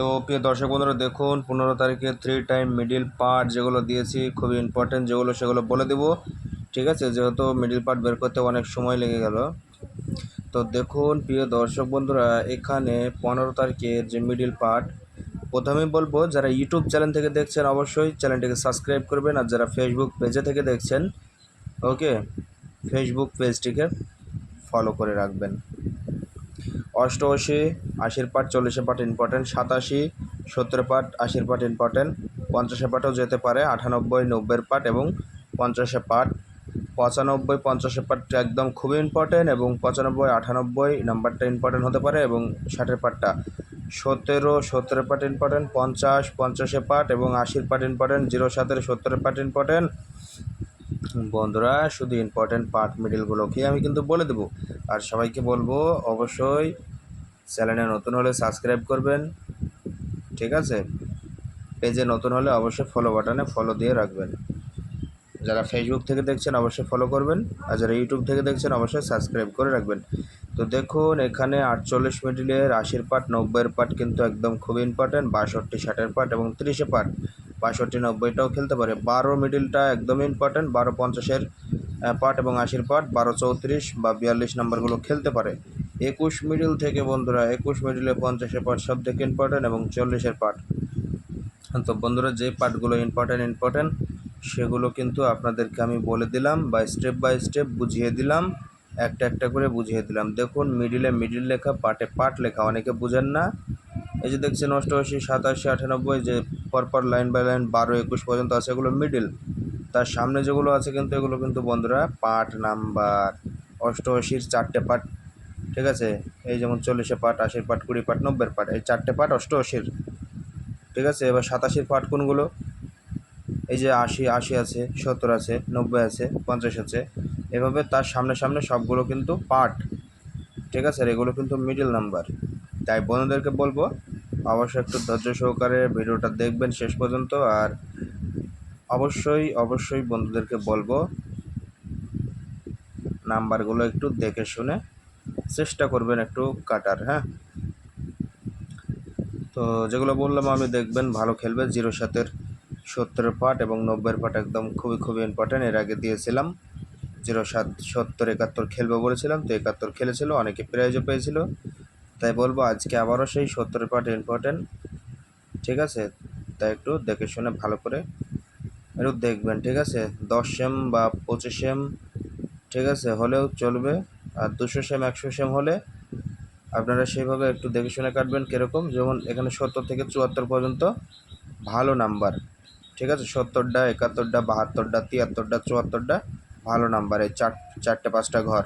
তো প্রিয় দর্শক বন্ধুরা, দেখুন, পনেরো তারিখে থ্রি টাইম মিডিল পার্ট যেগুলো দিয়েছি, খুবই ইম্পর্টেন্ট যেগুলো, সেগুলো বলে দেবো। ঠিক আছে? যেহেতু মিডিল পার্ট বের করতে অনেক সময় লেগে গেল। তো দেখুন, প্রিয় দর্শক বন্ধুরা, এখানে পনেরো তারিখের যে মিডিল পার্ট প্রথমেই বলব, যারা ইউটিউব চ্যানেল থেকে দেখছেন, অবশ্যই চ্যানেলটিকে সাবস্ক্রাইব করবেন। আর যারা ফেসবুক পেজে থেকে দেখছেন ওকে ফেসবুক পেজটিকে ফলো করে রাখবেন। অষ্টআশি, আশির পাট, চল্লিশের পাট ইম্পর্টেন্ট সাতাশি সত্তর পাট, আশির পাট ইম্পর্টেন্ট পঞ্চাশে পাটও যেতে পারে, আটানব্বই, নব্বইয়ের পাট এবং পঞ্চাশে পাট। পঁচানব্বই, পঞ্চাশের পাট একদম খুবই ইম্পর্টেন্ট এবং পঁচানব্বই, আটানব্বই নাম্বারটা ইম্পর্টেন্ট হতে পারে এবং ষাটের পাটটা। সতেরো, সত্তরের পাট ইম্পর্টেন্ট পঞ্চাশ, পঞ্চাশের পাট এবং আশির পাট ইম্পর্টেন্ট জিরো সাতের, সত্তরের পাট ইম্পর্টেন্ট বন্ধুরা, শুধু ইম্পর্টেন্ট পার্ট মিডিলগুলোকে আমি কিন্তু বলে দেবো। আর সবাইকে বলব, অবশ্যই চ্যানেলে নতুন হলে সাবস্ক্রাইব করবেন, ঠিক আছে? পেজে নতুন হলে অবশ্যই ফলো বাটনে ফলো দিয়ে রাখবেন। যারা ফেসবুক থেকে দেখছেন, অবশ্যই ফলো করবেন, আর যারা ইউটিউব থেকে দেখছেন, অবশ্যই সাবস্ক্রাইব করে রাখবেন। তো দেখুন, এখানে আটচল্লিশ মিডিলের আশির পাট নব্বইয়ের পাট কিন্তু একদম খুব ইম্পর্টেন্ট বাষট্টি, ষাটের পাট এবং তিরিশে পাট বাষট্টি, নব্বইটাও খেলতে পারে। বারো মিডিলটা একদম ইম্পর্টেন্ট বারো পঞ্চাশের পাট এবং আশির পাট বারো চৌত্রিশ বা বিয়াল্লিশ নাম্বারগুলো খেলতে পারে। একুশ মিডিল থেকে, বন্ধুরা, একুশ মিডিলে পঞ্চাশের পাট সব থেকে ইম্পর্টেন্ট এবং চল্লিশের পাট তো বন্ধুরা, যে পার্টগুলো ইম্পর্টেন্ট ইম্পর্টেন্ট সেগুলো কিন্তু আপনাদেরকে আমি বলে দিলাম, বা স্টেপ বাই স্টেপ বুঝিয়ে দিলাম, একটা একটা করে বুঝিয়ে দিলাম। দেখুন মিডিলে মিডিল লেখা পার্টে পার্ট লেখা, অনেকে বুঝেন না। এই যে দেখছেন, অষ্টআশি, সাতাশি, আটানব্বই, যে পরপর লাইন বাই লাইন বারো, একুশ পর্যন্ত আছে এগুলো মিডিল তার সামনে যেগুলো আছে কিন্তু, এগুলো কিন্তু বন্ধুরা পার্ট নাম্বার। অষ্টআশির চারটে পার্ট ঠিক আছে? এই যেমন চল্লিশে পার্ট আশির পার্ট কুড়ি পার্ট নব্বইয়ের পার্ট এই চারটে পার্ট অষ্টআশির। ঠিক আছে? এবার সাতাশির পার্ট কোনগুলো? এই যে আশি আশি আছে, সত্তর আছে, নব্বই আছে, পঞ্চাশ আছে। এভাবে তার সামনে সামনে সবগুলো কিন্তু পার্ট ঠিক আছে? আর এগুলো কিন্তু মিডিল নাম্বার তাই বন্ধুদেরকে বলব, অবশ্যই একটু ধৈর্য সহকারে ভিডিওটা দেখবেন শেষ পর্যন্ত। আর অবশ্যই অবশ্যই বন্ধুদেরকে বলব, নাম্বারগুলো একটু দেখে শুনে চেষ্টা করবেন একটু কাটার হ্যাঁ? তো যেগুলো বললাম, আমি দেখবেন ভালো খেলবে। জিরো সাতের সত্তরের পাট এবং নব্বইয়ের পাট একদম খুবই খুবই ইম্পর্ট্যান্ট এর আগে দিয়েছিলাম, জিরো সাত, সত্তর, একাত্তর খেলবে বলেছিলাম, তো একাত্তর খেলেছিল, অনেকে প্রাইজও পেয়েছিল। তাই বলব, আজকে আবারও সেই সত্তরের পাট ইম্পর্ট্যান্ট ঠিক আছে? তাই একটু দেখে শুনে ভালো করে একটু দেখবেন, ঠিক আছে? দশ সেম বা পঁচিশ সেম ঠিক আছে? হলেও চলবে। আর দুশো সেম, একশো সেম হলে আপনারা সেইভাবে একটু দেখে শুনে কাটবেন কীরকম। যেমন এখানে সত্তর থেকে চুয়াত্তর পর্যন্ত ভালো নাম্বার, ঠিক আছে? সত্তরটা, একাত্তরটা, বাহাত্তরটা, তিয়াত্তরটা, চুয়াত্তরটা ভালো নাম্বার, এই চার, চারটে, পাঁচটা ঘর।